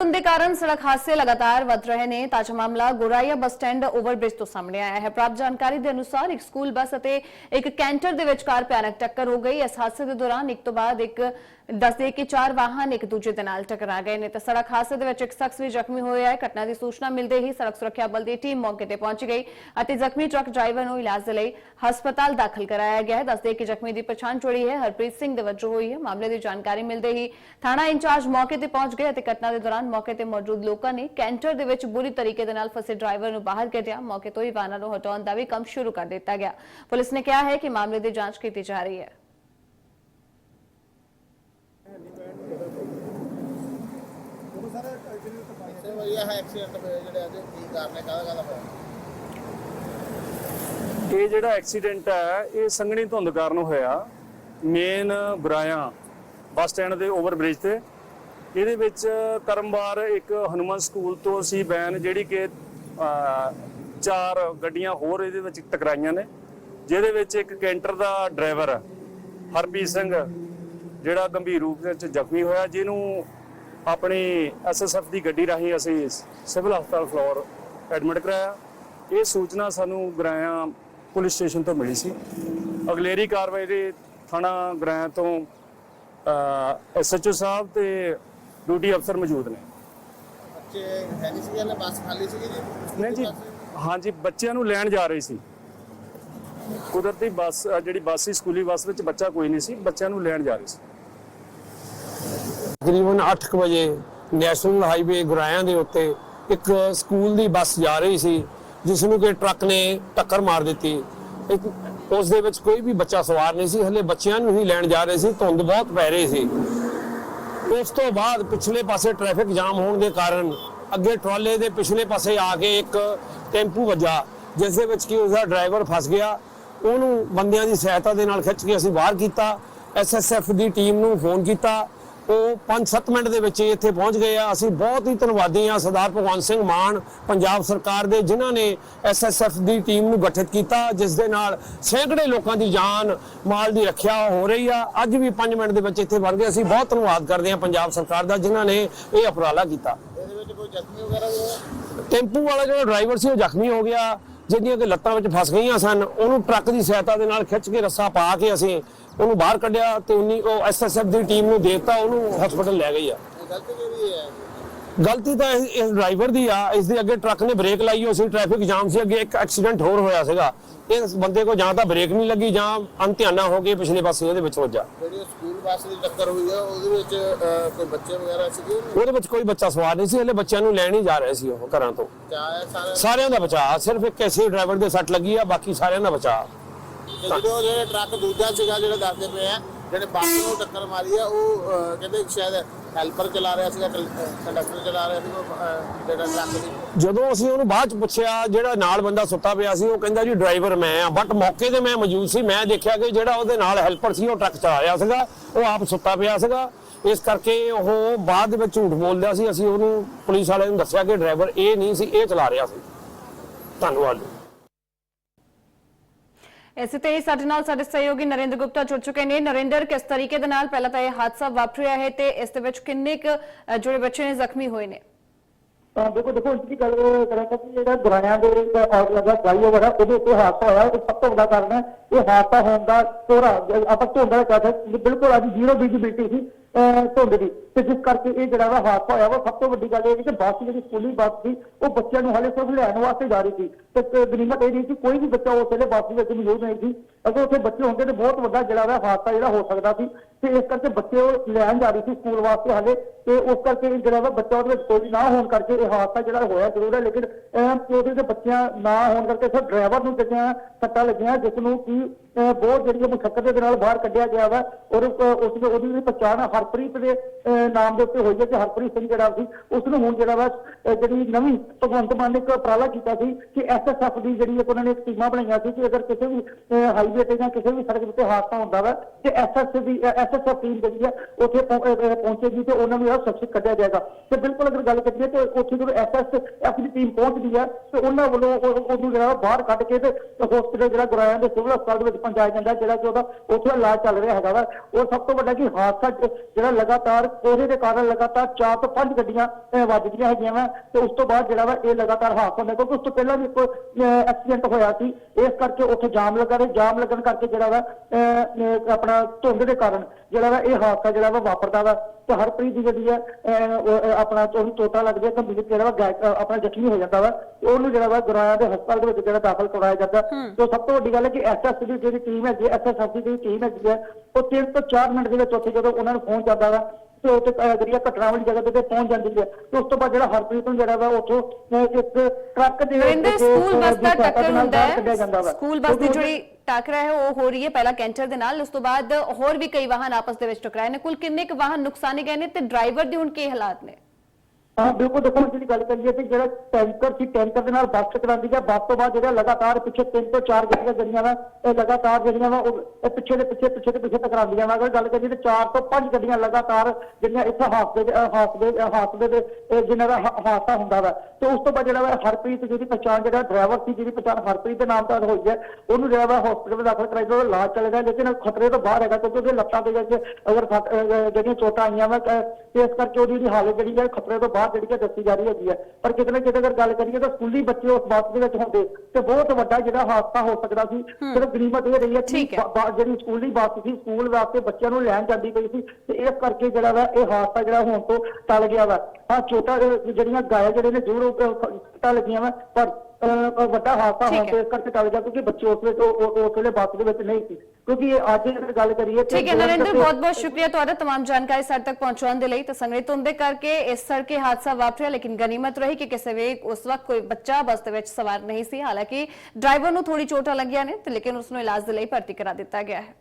ਦੇ ਕਾਰਨ ਸੜਕ ਹਾਦਸੇ ਲਗਾਤਾਰ ਵੱਧ ਰਹੇ ਨੇ। ਤਾਜ਼ਾ ਮਾਮਲਾ ਗੁਰਾਇਆ ਬੱਸ ਸਟੈਂਡ ਓਵਰਬ੍ਰਿਜ ਤੋਂ ਸਾਹਮਣੇ ਆਇਆ ਹੈ। ਪ੍ਰਾਪਤ ਜਾਣਕਾਰੀ ਦੇ ਅਨੁਸਾਰ ਇੱਕ ਸਕੂਲ ਬੱਸ ਅਤੇ ਇੱਕ ਕੈਂਟਰ ਦੇ ਵਿਚਕਾਰ ਭਿਆਨਕ ਟੱਕਰ ਹੋ ਗਈ। ਇਸ ਹਾਦਸੇ ਦੇ ਦੌਰਾਨ ਇੱਕ ਤੋਂ ਬਾਅਦ ਇੱਕ ਦੱਸਦੇ ਕਿ ਚਾਰ ਵਾਹਨ ਇੱਕ ਦੂਜੇ ਦੇ ਨਾਲ ਟਕਰਾ ਗਏ ਨੇ ਤੇ ਸੜਕ ਹਾਦਸੇ ਦੇ ਵਿੱਚ ਇੱਕ ਸ਼ਖਸ ਵੀ ਜ਼ਖਮੀ ਹੋਇਆ ਹੈ। ਘਟਨਾ ਦੀ ਸੂਚਨਾ ਮਿਲਦੇ ਹੀ ਸੜਕ ਸੁਰੱਖਿਆ ਬਲ ਦੀ ਟੀਮ ਮੌਕੇ ਤੇ ਪਹੁੰਚ ਗਈ ਅਤੇ ਜ਼ਖਮੀ ਟਰੱਕ ਡਰਾਈਵਰ ਨੂੰ ਇਲਾਜ ਦੇ ਲਈ ਹਸਪਤਾਲ ਦਾਖਲ ਕਰਾਇਆ ਗਿਆ ਹੈ। ਦੱਸਦੇ ਕਿ ਜ਼ਖਮੀ ਦੀ ਪਛਾਣ ਜੁੜੀ ਹੈ। ਹਰਪ੍ਰੀਤ ਸਿੰਘ ਦੇ ਵਜੋਂ ਹੋਈ ਹੈ। ਮਾਮਲੇ ਦੀ ਜਾਣਕਾਰੀ ਮਿਲਦੇ ਹੀ ਥਾਣਾ ਇੰਚਾਰਜ ਮੌਕੇ ਤੇ ਪਹੁੰਚ ਗਏ ਅਤੇ ਘਟਨਾ ਦੇ ਦੌਰਾਨ ਮੌਕੇ ਤੇ ਮੌਜੂਦ ਲੋਕਾਂ ਨੇ ਕੈਂਟਰ ਦੇ ਵਿੱਚ ਬੁਰੀ ਤਰੀਕੇ ਦੇ ਨਾਲ ਫਸੇ ਡਰਾਈਵਰ ਨੂੰ ਬਾਹਰ ਕੱਢਿਆ। ਮੌਕੇ ਤੋਂ ਹੀ ਵਾਹਨਾਂ ਨੂੰ ਹਟਾਉਣ ਦਾ ਵੀ ਕੰਮ ਸ਼ੁਰੂ ਕਰ ਦਿੱਤਾ ਗਿਆ। ਪੁਲਿਸ ਨੇ ਕਿਹਾ ਹੈ ਕਿ ਮਾਮਲੇ ਦੀ ਜਾਂਚ ਕੀਤੀ ਜਾ ਰਹੀ ਹੈ। ਇਸੇ ਵਜ੍ਹਾ ਹੈ ਐਕਸੀਡੈਂਟ ਹੋਇਆ ਜਿਹੜੇ ਅੱਜ ਕੀ ਕਾਰਨ ਹੈ ਕਾਹਦਾ ਕਾਹਦਾ ਹੋਇਆ? ਇਹ ਜਿਹੜਾ ਐਕਸੀਡੈਂਟ ਹੈ ਇਹ ਸੰਘਣੀ ਧੁੰਦ ਕਾਰਨ ਹੋਇਆ। ਮੇਨ ਬੁਰਾਇਆ ਬੱਸ ਸਟੈਂਡ ਦੇ ਓਵਰ ਬ੍ਰਿਜ ਤੇ। ਇਹਦੇ ਵਿੱਚ ਕਰਮਵਾਰ ਇੱਕ ਹਨੂਮਨ ਸਕੂਲ ਤੋਂ ਸੀ ਬੈਨ ਜਿਹੜੀ ਕਿ ਅਹ, ਚਾਰ ਗੱਡੀਆਂ ਹੋਰ ਇਹਦੇ ਵਿੱਚ ਟਕਰਾਈਆਂ ਨੇ। ਜਿਹਦੇ ਵਿੱਚ ਇੱਕ ਕੈਂਟਰ ਦਾ ਡਰਾਈਵਰ ਹਰਪ੍ਰੀਤ ਸਿੰਘ ਜਿਹੜਾ ਗੰਭੀਰ ਰੂਪ ਵਿੱਚ ਜ਼ਖਮੀ ਹੋਇਆ ਜਿਹਨੂੰ ਆਪਣੀ ਐਸਐਸਐਫ ਦੀ ਗੱਡੀ ਰਾਹੀਂ ਅਸੀਂ ਸਿਵਲ ਹਸਪਤਾਲ ਫਲੋਰ ਐਡਮਿਟ ਕਰਾਇਆ। ਇਹ ਸੂਚਨਾ ਸਾਨੂੰ ਗਰਾਇਆ ਪੁਲਿਸ ਸਟੇਸ਼ਨ ਤੋਂ ਮਿਲੀ ਸੀ। ਅਗਲੇਰੀ ਕਾਰਵਾਈ ਦੇ ਥਾਣਾ ਗਰਾਇਆ ਤੋਂ ਐਸਐਚਓ ਸਾਹਿਬ ਤੇ ਡਿਊਟੀ ਅਫਸਰ ਮੌਜੂਦ ਨੇ। ਬੱਚੇ ਬੱਸ ਖਾਲੀ ਸੀ ਜੀ? ਨਹੀਂ ਜੀ ਹਾਂਜੀ ਬੱਚਿਆਂ ਨੂੰ ਲੈਣ ਜਾ ਰਹੇ ਸੀ। ਕੁਦਰਤੀ ਬੱਸ ਜਿਹੜੀ ਬੱਸ ਸੀ ਸਕੂਲੀ ਬੱਸ ਵਿੱਚ ਬੱਚਾ ਕੋਈ ਨਹੀਂ ਸੀ ਬੱਚਿਆਂ ਨੂੰ ਲੈਣ ਜਾ ਰਹੇ ਸੀ। ਤਕਰੀਬਨ 8:00 ਵਜੇ ਨੈਸ਼ਨਲ ਹਾਈਵੇ ਗੁਰਾਇਆਂ ਦੇ ਉੱਤੇ ਇੱਕ ਸਕੂਲ ਦੀ ਬੱਸ ਜਾ ਰਹੀ ਸੀ, ਜਿਸ ਨੂੰ ਕਿ ਟਰੱਕ ਨੇ ਟੱਕਰ ਮਾਰ ਦਿੱਤੀ। ਇੱਕ ਉਸ ਦੇ ਵਿੱਚ ਕੋਈ ਵੀ ਬੱਚਾ ਸਵਾਰ ਨਹੀਂ ਸੀ, ਹਲੇ ਬੱਚਿਆਂ ਨੂੰ ਹੀ ਲੈਣ ਜਾ ਰਹੇ ਸੀ, ਧੁੰਦ ਬਹੁਤ ਪੈ ਰਹੀ ਸੀ। ਉਸ ਤੋਂ ਬਾਅਦ ਪਿਛਲੇ ਪਾਸੇ ਟ੍ਰੈਫਿਕ ਜਾਮ ਹੋਣ ਦੇ ਕਾਰਨ ਅੱਗੇ ਟਰਾਲੇ ਦੇ ਪਿਛਲੇ ਪਾਸੇ ਆ ਕੇ ਇੱਕ ਟੈਂਪੂ ਵੱਜਾ, ਜਿਸ ਦੇ ਵਿੱਚ ਕਿ ਉਸਦਾ ਡਰਾਈਵਰ ਫਸ ਗਿਆ। ਉਹਨੂੰ ਬੰਦਿਆਂ ਦੀ ਸਹਾਇਤਾ ਦੇ ਨਾਲ ਖਿੱਚ ਕੇ ਅਸੀਂ ਬਾਹਰ ਕੀਤਾ। ਐਸਐਸਐਫ ਦੀ ਟੀਮ ਨੂੰ ਫੋਨ ਕੀਤਾ। ਉਹ 5-7 ਮਿੰਟ ਦੇ ਵਿੱਚ ਇੱਥੇ ਪਹੁੰਚ ਗਏ ਆ। ਅਸੀਂ ਬਹੁਤ ਹੀ ਧੰਨਵਾਦੀ ਆ ਸਰਦਾਰ ਭਗਵੰਤ ਸਿੰਘ ਮਾਨ ਪੰਜਾਬ ਸਰਕਾਰ ਦੇ ਜਿਨ੍ਹਾਂ ਨੇ ਐਸਐਸਐਫ ਦੀ ਟੀਮ ਨੂੰ ਗਠਿਤ ਕੀਤਾ ਜਿਸ ਦੇ ਨਾਲ ਸੈਂਕੜੇ ਲੋਕਾਂ ਦੀ ਜਾਨ ਮਾਲ ਦੀ ਰੱਖਿਆ ਹੋ ਰਹੀ ਆ। ਅੱਜ ਵੀ 5 ਮਿੰਟ ਦੇ ਵਿੱਚ ਇੱਥੇ ਵੜ ਗਏ। ਅਸੀਂ ਬਹੁਤ ਧੰਨਵਾਦ ਕਰਦੇ ਆ ਪੰਜਾਬ ਸਰਕਾਰ ਦਾ ਜਿਨ੍ਹਾਂ ਨੇ ਇਹ ਉਪਰਾਲਾ ਕੀਤਾ। ਇਹਦੇ ਵਿੱਚ ਕੋਈ ਜ਼ਖਮੀ ਵਗੈਰਾ ਵੀ ਹੋਇਆ? ਟੈਂਪੂ ਵਾਲਾ ਜਿਹੜਾ ਡਰਾਈਵਰ ਸੀ ਉਹ ਜ਼ਖਮੀ ਹੋ ਗਿਆ। ਜਿਹਦੀਆਂ ਕਿ ਲੱਤਾਂ ਵਿੱਚ ਫਸ ਗਈਆਂ ਸਨ ਉਹਨੂੰ ਟਰੱਕ ਦੀ ਸਹਾਇਤਾ ਦੇ ਨਾਲ ਖਿੱਚ ਕੇ ਰੱਸਾ ਪਾ ਕੇ ਅਸੀਂ ਉਹਨੂੰ ਬਾਹਰ ਕੱਢਿਆ ਤੇ ਉਨੀ ਉਹ ਐਸਐਸਐਫ ਦੀ ਟੀਮ ਨੂੰ ਦਿੱਤਾ ਉਹਨੂੰ ਹਸਪੀਟਲ ਲੈ ਗਈ ਆ। ਗਲਤੀ ਕਿਹਦੀ ਹੈ? ਗਲਤੀ ਤਾਂ ਇਸ ਡਰਾਈਵਰ ਦੀ ਆ ਇਸ ਦੇ ਅੱਗੇ ਟਰੱਕ ਨੇ ਬ੍ਰੇਕ ਲਾਈ ਹੋਈ ਸੀ ਟ੍ਰੈਫਿਕ ਜਾਮ ਸੀ ਅੱਗੇ ਇੱਕ ਐਕਸੀਡੈਂਟ ਹੋਰ ਹੋਇਆ ਸੀਗਾ। ਇਸ ਬੰਦੇ ਕੋ ਜਾਂ ਤਾਂ ਬ੍ਰੇਕ ਨਹੀਂ ਲੱਗੀ ਜਾਂ ਅਣਧਿਆਨਾ ਹੋ ਕੇ ਪਿਛਲੇ ਪਾਸੇ ਉਹਦੇ ਵਿੱਚ ਵੱਜਾ। ਜਿਹੜੀ ਸਕੂਲ ਬੱਸ ਦੀ ਟੱਕਰ ਹੋਈ ਹੈ ਉਹਦੇ ਵਿੱਚ ਕੋਈ ਬੱਚੇ ਵਗੈਰਾ ਸੀਗੇ ਉਹਦੇ ਵਿੱਚ ਕੋਈ ਬੱਚਾ ਸਵਾਰ ਨਹੀਂ ਸੀ ਹਲੇ ਬੱਚਿਆਂ ਨੂੰ ਲੈਣ ਹੀ ਜਾ ਰਹੇ ਸੀ ਉਹ ਘਰਾਂ ਤੋਂ। ਸਾਰਿਆਂ ਦਾ ਬਚਾ ਸਿਰਫ ਇੱਕ ਐਸੇ ਡਰਾਈਵਰ ਦੇ ਸੱਟ ਲੱਗੀ ਆ ਬਾਕੀ ਸਾਰਿਆਂ ਦਾ ਬਚਾ ਤੇ ਜਦੋਂ ਜਿਹੜੇ ਟਰੱਕ ਦੂਜਾ ਸੀਗਾ ਜਿਹੜਾ ਦੱਸਦੇ ਪਏ ਆ ਜਿਹੜੇ ਬੱਸ ਨੂੰ ਟੱਕਰ ਮਾਰੀ ਆ ਉਹ ਅਹ, ਕਹਿੰਦੇ ਸ਼ਾਇਦ ਹੈਲਪਰ ਚਲਾ ਰਿਹਾ ਸੀਗਾ ਕੰਡਕਟਰ ਚਲਾ ਰਿਹਾ ਸੀ ਉਹ ਅਹ, ਜਿਹੜਾ ਟਰੱਕ ਦੀ ਜਦੋਂ ਅਸੀਂ ਉਹਨੂੰ ਬਾਅਦ ਚ ਪੁੱਛਿਆ ਜਿਹੜਾ ਨਾਲ ਬੰਦਾ ਸੁੱਤਾ ਪਿਆ ਸੀ ਉਹ ਕਹਿੰਦਾ ਜੀ ਡਰਾਈਵਰ ਮੈਂ ਆ ਬਟ ਮੌਕੇ ਤੇ ਮੈਂ ਮੌਜੂਦ ਸੀ ਮੈਂ ਦੇਖਿਆ ਕਿ ਜਿਹੜਾ ਉਹਦੇ ਨਾਲ ਹੈਲਪਰ ਸੀ ਉਹ ਟਰੱਕ ਚਲਾ ਰਿਹਾ ਸੀਗਾ ਉਹ ਆਪ ਸੁੱਤਾ ਪਿਆ ਸੀਗਾ। ਇਸ ਕਰਕੇ ਉਹ ਬਾਅਦ ਦੇ ਵਿੱਚ ਝੂਠ ਬੋਲਦਾ ਸੀ ਅਸੀਂ ਉਹਨੂੰ ਪੁਲਿਸ ਵਾਲਿਆਂ ਨੂੰ ਦੱਸਿਆ ਕਿ ਡਰਾਈਵਰ ਇਹ ਨਹੀਂ ਸੀ ਇਹ ਚਲਾ ਰਿਹਾ ਸੀ। ਧੰਨਵਾਦ ਜੀ। ਇਸੇ ਤੇ ਸਾਡੇ ਨਾਲ ਸਾਡੇ ਸਹਿਯੋਗੀ ਨਰਿੰਦਰ ਗੁਪਤਾ ਜੁੜ ਚੁੱਕੇ ਨੇ। ਨਰਿੰਦਰ, ਕਿਸ ਤਰੀਕੇ ਦੇ ਨਾਲ ਪਹਿਲਾਂ ਤਾਂ ਇਹ ਹਾਦਸਾ ਵਾਪਰਿਆ ਹੈ ਤੇ ਇਸ ਦੇ ਵਿੱਚ ਕਿੰਨੇ ਕੁ ਜਿਹੜੇ ਬੱਚੇ ਨੇ, ਜ਼ਖਮੀ ਹੋਏ ਨੇ? ਤਾਂ ਦੇਖੋ ਦੇਖੋ ਇਸ ਦੀ ਗੱਲ ਕਰਾਂਗਾ ਕਿ ਜਿਹੜਾ ਗੁਰਾਇਆਂ ਦੇ ਆਉਟ ਲੱਗਾ ਫਲਾਈਓਵਰ ਹੈ, ਉਹਦੇ ਉੱਤੇ ਹਾਦਸਾ ਹੋਇਆ। ਇਹ ਸਭ ਤੋਂ ਵੱਡਾ ਕਾਰਨ ਹੈ, ਇਹ ਹਾਦਸਾ ਹੋਣ ਦਾ ਤੋਰਾ ਆਪਾਂ ਧੁੰਦ ਕਹਿੰਦੇ ਬਿਲਕੁਲ ਅੱਜ ਜ਼ੀਰੋ ਵਿਜ਼ਿਬਿਲਟੀ ਸੀ। ਧੁੰਦ ਦੀ। ਤੇ ਜਿਸ ਕਰਕੇ ਇਹ ਜਿਹੜਾ ਵਾ ਹਾਦਸਾ ਹੋਇਆ ਵਾ, ਸਭ ਤੋਂ ਵੱਡੀ ਗੱਲ ਇਹ ਹੈ ਕਿ ਬੱਸ ਜਿਹੜੀ ਸਕੂਲੀ ਬੱਸ ਸੀ, ਉਹ ਬੱਚਿਆਂ ਨੂੰ ਹਾਲੇ ਸਿਰਫ ਲੈਣ ਵਾਸਤੇ ਜਾ ਰਹੀ ਸੀ। ਤੇ ਗਨੀਮਤ ਇਹ ਰਹੀ ਸੀ, ਕੋਈ ਵੀ ਬੱਚਾ ਉਸ ਵੇਲੇ ਬੱਸ ਦੇ ਵਿੱਚ ਮੌਜੂਦ ਨਹੀਂ ਸੀ। ਅਗਰ ਉੱਥੇ ਬੱਚੇ ਹੁੰਦੇ ਤੇ ਬਹੁਤ ਵੱਡਾ ਜਿਹੜਾ ਵਾ ਹਾਦਸਾ ਜਿਹੜਾ ਹੋ ਸਕਦਾ ਸੀ ਤੇ ਇਸ ਕਰਕੇ ਬੱਚੇ ਉਹ ਲੈਣ ਜਾ ਰਹੀ ਸੀ ਸਕੂਲ ਵਾਸਤੇ ਹਾਲੇ ਤੇ ਉਸ ਕਰਕੇ ਜਿਹੜਾ ਵਾ ਬੱਚਾ ਉਹਦੇ ਵਿੱਚ ਕੋਈ ਨਾ ਹੋਣ ਕਰਕੇ ਇਹ ਹਾਦਸਾ ਜਿਹੜਾ ਹੋਇਆ ਜ਼ਰੂਰ ਹੈ ਲੇਕਿਨ ਉਹਦੇ ਦੇ ਬੱਚਿਆਂ ਨਾ ਹੋਣ ਕਰਕੇ ਸਿਰ ਡਰਾਈਵਰ ਨੂੰ ਜਿਹੜੀਆਂ ਸੱਟਾਂ ਲੱਗੀਆਂ ਜਿਸ ਨੂੰ ਕਿ ਅਹ, ਬਹੁਤ ਜਿਹੜੀਆਂ ਮੁਸ਼ਕਲ ਦੇ ਨਾਲ ਬਾਹਰ ਕੱਢਿਆ ਗਿਆ ਵਾ ਔਰ ਅਹ, ਉਸ ਦੇ ਉਹਦੀ ਜਿਹੜੀ ਪਛਾਣ ਹਰਪ੍ਰੀਤ ਦੇ ਅਹ, ਨਾਮ ਦੇ ਉੱਤੇ ਹੋਈ ਹੈ ਕਿ ਹਰਪ੍ਰੀਤ ਸਿੰਘ ਜਿਹੜਾ ਸੀ ਉਸ ਨੂੰ ਹੁਣ ਜਿਹੜਾ ਵਾ ਜਿਹੜੀ ਨਵੀਂ ਭਗਵੰਤ ਮਾਨ ਨੇ ਇੱਕ ਉਪਰਾਲਾ ਕੀਤਾ ਸੀ ਕਿ ਐਸਐਸਐਫ ਦੀ ਜਿਹੜੀ ਉਹਨਾਂ ਨੇ ਇੱਕ ਟੀਮਾਂ ਬਣਾਈਆਂ ਸੀ ਕਿ ਅਗਰ ਕਿਸੇ ਵੀ ਹਾਈ ਹਾਈਵੇ ਤੇ ਜਾਂ ਕਿਸੇ ਵੀ ਸੜਕ ਉੱਤੇ ਹਾਦਸਾ ਹੁੰਦਾ ਵਾ, ਤੇ ਐਸਐਸ ਦੀ ਐਸਐਸਐਫ ਟੀਮ ਜਿਹੜੀ ਹੈ ਉੱਥੇ ਪਹੁੰਚੇਗੀ ਤੇ ਉਹਨਾਂ ਨੂੰ ਇਹ ਸੁਰੱਖਿਅਤ ਕੱਢਿਆ ਜਾਏਗਾ। ਤੇ ਬਿਲਕੁਲ ਅਗਰ ਗੱਲ ਕਰੀਏ ਤੇ ਉੱਥੇ ਜਦੋਂ ਐਸਐਸਐਫ ਦੀ ਟੀਮ ਪਹੁੰਚਦੀ ਹੈ ਤੇ ਉਹਨਾਂ ਵੱਲੋਂ ਉਹਨੂੰ ਜਿਹੜਾ ਬਾਹਰ ਕੱਢ ਕੇ ਤੇ ਹਸਪੀਟਲ ਜਿਹੜਾ ਗੁਰਾਇਆ ਦੇ ਸਿਵਲ ਹਸਪਤਾਲ ਦੇ ਵਿੱਚ ਪਹੁੰਚਾਇਆ ਜਾਂਦਾ, ਜਿਹੜਾ ਕਿ ਉਹਦਾ ਉੱਥੇ ਇਲਾਜ ਚੱਲ ਰਿਹਾ ਹੈਗਾ ਵਾ। ਉਹ ਸਭ ਤੋਂ ਵੱਡਾ ਕਿ ਹਾਦਸਾ ਜਿਹੜਾ ਲਗਾਤਾਰ ਕੋਹਰੇ ਦੇ ਕਾਰਨ ਲਗਾਤਾਰ 4 ਤੋਂ 5 ਗੱਡੀਆਂ ਵੱਜਦੀਆਂ ਹੈਗੀਆਂ ਵਾ, ਤੇ ਉਸ ਤੋਂ ਬਾਅਦ ਜਿਹੜਾ ਵਾ ਇਹ ਲਗਾਤਾਰ ਹਾਦਸਾ ਹੁੰਦਾ, ਕਿਉਂਕਿ ਉਸ ਤੋਂ ਪਹਿਲਾਂ ਵੀ ਇੱਕ ਐਕਸੀਡੈਂਟ ਹੋਇਆ ਸੀ। ਇਸ ਕਰਕੇ ਉੱਥੇ ਜਾਮ ਲੱਗਾ ਤੇ ਜਾਮ ਲੱਗਣ ਕਰਕੇ ਜਿਹੜਾ ਵਾ ਆਪਣਾ ਧੁੰਦ ਦੇ ਕਾਰਨ ਜਿਹੜਾ ਵਾ ਇਹ ਹਾਦਸਾ ਜਿਹੜਾ ਵਾ ਵਾਪਰਦਾ ਵਾ ਤੇ ਹਰਪ੍ਰੀਤ ਦੀ ਜਿਹੜੀ ਹੈ ਅਹ, ਆਪਣਾ ਉਹਨੂੰ ਚੋਟਾ ਲੱਗਦੀ ਹੈ ਗੰਭੀਰ ਜਿਹੜਾ ਵਾ ਆਪਣਾ ਜ਼ਖਮੀ ਹੋ ਜਾਂਦਾ ਵਾ ਉਹਨੂੰ ਜਿਹੜਾ ਵਾ ਗੁਰਾਇਆ ਦੇ ਹਸਪਤਾਲ ਦੇ ਵਿੱਚ ਜਿਹੜਾ ਦਾਖਲ ਕਰਵਾਇਆ ਜਾਂਦਾ। ਤੇ ਸਭ ਤੋਂ ਵੱਡੀ ਗੱਲ ਹੈ ਕਿ ਐਸਐਸ ਦੀ ਜਿਹੜੀ ਟੀਮ ਹੈ ਜੀ ਐਸਐਸਐਫ ਦੀ ਟੀਮ ਹੈਗੀ ਹੈ ਉਹ 3 ਤੋਂ 4 ਮਿੰਟ ਦੇ ਵਿੱਚ ਉੱਥੇ ਜਦੋਂ ਉਹਨਾਂ ਨੂੰ ਫੋਨ ਜਾਂਦਾ ਵਾ ਤੇ ਉੱਥੇ ਅਹ, ਜਿਹੜੀ ਆ ਘਟਨਾ ਵਾਲੀ ਜਗ੍ਹਾ ਤੇ ਤੇ ਪਹੁੰਚ ਜਾਂਦੀ ਹੈ ਤੇ ਉਸ ਤੋਂ ਬਾਅਦ ਜਿਹੜਾ ਹਰਪ੍ਰੀਤ ਨੂੰ ਜਿਹੜਾ ਵਾ ਉੱਥੋਂ ਅਹ, ਇੱਕ ਟਰੱਕ ਦੇ ਵਰਿੰਦਰ ਵਿੱਚ, ਸਕੂਲ ਬੱਸ ਦੀ ਟੱਕਰ ਨਾਲ ਹੁੰਦਾ ਬਾਹਰ ਕੱਢਿਆ ਜਾਂਦਾ ਹੈ। ਸਕੂਲ ਬੱਸ ਦੀ ਕਿਉਂਕਿ ਜਿਹੜੀ ਟੱਕਰ ਹੈ ਉਹ ਹੋ ਰਹੀ ਹੈ ਪਹਿਲਾ ਕੈਂਟਰ ਦੇ ਨਾਲ। ਉਸ ਤੋਂ ਬਾਅਦ ਹੋਰ ਵੀ ਕਈ ਵਾਹਨ ਆਪਸ ਦੇ ਵਿੱਚ ਟਕਰਾਏ ਨੇ। ਕੁੱਲ ਕਿੰਨੇ ਕੁ ਵਾਹਨ ਨੁਕਸਾਨੇ ਗਏ ਨੇ ਤੇ ਡਰਾਈਵਰ ਦੇ ਹੁਣ ਕੀ ਹਾਲਾਤ ਨੇ? ਹਾਂ, ਬਿਲਕੁਲ ਦੇਖੋ ਜਿਹੜੀ ਗੱਲ ਕਰੀਏ ਤੇ ਜਿਹੜਾ ਟੈਂਕਰ ਸੀ ਟੈਂਕਰ ਦੇ ਨਾਲ ਬੱਸ ਟਕਰਾਉਂਦੀ ਹੈ ਬੱਸ ਤੋਂ ਬਾਅਦ ਜਿਹੜਾ ਲਗਾਤਾਰ ਪਿੱਛੇ ਤਿੰਨ ਤੋਂ ਚਾਰ ਗੱਡੀਆਂ ਜਿਹੜੀਆਂ ਵਾ, ਇਹ ਲਗਾਤਾਰ ਜਿਹੜੀਆਂ ਵਾ, ਉਹ ਪਿੱਛੇ ਦੇ ਪਿੱਛੇ ਪਿੱਛੇ ਦੇ ਪਿੱਛੇ ਟਕਰਾਉਂਦੀਆਂ ਵਾ। ਅਗਰ ਗੱਲ ਕਰੀਏ ਤੇ ਚਾਰ ਤੋਂ ਪੰਜ ਗੱਡੀਆਂ ਲਗਾਤਾਰ ਜਿਹੜੀਆਂ ਇੱਥੇ ਹਾਦਸੇ ਦੇ ਹਾਦਸੇ ਦੇ ਹਾਦਸੇ ਦੇ ਜਿਨ੍ਹਾਂ ਦਾ ਹਾਦਸਾ ਹੁੰਦਾ ਵਾ। ਤੇ ਉਸ ਤੋਂ ਬਾਅਦ ਜਿਹੜਾ ਵਾ ਹਰਪ੍ਰੀਤ ਜਿਹਦੀ ਪਛਾਣ ਜਿਹੜਾ ਡਰਾਈਵਰ ਸੀ ਜਿਹਦੀ ਪਛਾਣ ਹਰਪ੍ਰੀਤ ਦੇ ਨਾਮ ਤੋਂ ਹੋਈ ਹੈ ਉਹਨੂੰ ਜਿਹੜਾ ਵਾ ਹਸਪੀਟਲ ਦਾਖਲ ਕਰਾਇਆ ਗਿਆ ਇਲਾਜ ਚੱਲੇਗਾ ਲੇਕਿਨ ਖਤਰੇ ਤੋਂ ਬਾਹਰ ਹੈਗਾ ਕਿਉਂਕਿ ਉਹਦੇ ਲੱਤਾਂ ਦੇ ਵਿੱਚ ਅਗਰ ਜਿਹੜੀਆਂ ਚੋਟਾਂ ਆਈਆਂ ਵਾ ਤੇ ਇਸ ਕਰਕੇ ਉਹਦੀ ਜਿਹੜੀ ਹਾਲਤ ਜਿਹੜੀ ਹੈ ਖਤਰੇ ਤੋਂ ਬਾਹਰ ਜਿਹੜੀ ਹੈ ਦੱਸੀ ਜਾ ਰਹੀ ਹੈਗੀ ਹੈ। ਪਰ ਕਿਤੇ ਨਾ ਕਿਤੇ ਅਗਰ ਗੱਲ ਕਰੀਏ ਤਾਂ ਸਕੂਲੀ ਬੱਚੇ ਉਸ ਬੱਸ ਦੇ ਵਿੱਚ ਹੁੰਦੇ ਤੇ ਬਹੁਤ ਵੱਡਾ ਜਿਹੜਾ ਹਾਦਸਾ ਹੋ ਸਕਦਾ ਸੀ। ਸਿਰਫ ਗਰੀਬਤ ਇਹ ਰਹੀ ਹੈ ਕਿ ਜਿਹੜੀ ਸਕੂਲੀ ਬੱਸ ਸੀ ਸਕੂਲ ਵਾਸਤੇ ਬੱਚਿਆਂ ਨੂੰ ਲੈਣ ਜਾਂਦੀ ਪਈ ਸੀ ਤੇ ਇਸ ਕਰਕੇ ਜਿਹੜਾ ਵਾ ਇਹ ਹਾਦਸਾ ਜਿਹੜਾ ਹੋਣ ਤੋਂ ਟਲ ਗਿਆ ਵਾ। ਆ ਚੋਟਾ ਜਿਹੜੀਆਂ ਗਾਇਆ ਜਿਹੜੇ ਨੇ ਜ਼ਰੂਰ ਪਤਾ ਲੱਗੀਆਂ ਵਾ ਪਰ ਵੱਡਾ ਹਾਦਸਾ ਹੋਣ ਦੇ ਕਰਕੇ ਟਲ ਗਿਆ ਕਿਉਂਕਿ ਬੱਚੇ ਉਸ ਵੇਲੇ ਉਹ- ਉਸ ਵੇਲੇ ਬੱਸ ਦੇ ਵਿੱਚ ਨਹੀਂ ਸੀ। ਕਿਉਂਕਿ ਇਹ ਅੱਜ ਜੇ ਗੱਲ ਕਰੀਏ ਠੀਕ ਹੈ ਨਰਿੰਦਰ ਬਹੁਤ ਬਹੁਤ ਸ਼ੁਕਰੀਆ ਤੁਹਾਡਾ ਤਮਾਮ ਜਾਣਕਾਰੀ ਸਾਡੇ ਤੱਕ ਪਹੁੰਚਾਉਣ ਦੇ ਲਈ। ਤਾਂ ਸੰਗਰੇ ਤੁੰਦੇ ਕਰਕੇ ਇਸ ਸੜਕੇ ਹਾਦਸਾ ਵਾਪਰਿਆ ਲੇਕਿਨ ਗਨੀਮਤ ਰਹੀ ਕਿ ਕਿਸੇ ਵੇ ਉਸ ਵਕਤ ਕੋਈ ਬੱਚਾ ਬੱਸ ਦੇ ਵਿੱਚ ਸਵਾਰ ਨਹੀਂ ਸੀ। ਹਾਲਾਂਕਿ ਡਰਾਈਵਰ ਨੂੰ ਥੋੜੀ ਚੋਟਾਂ ਲੱਗੀਆਂ ਨੇ ਲੇਕਿਨ ਉਸ ਨੂੰ ਇਲਾਜ ਦੇ ਲਈ ਭਰਤੀ ਕਰਾ ਦਿੱਤਾ ਗਿਆ ਹੈ।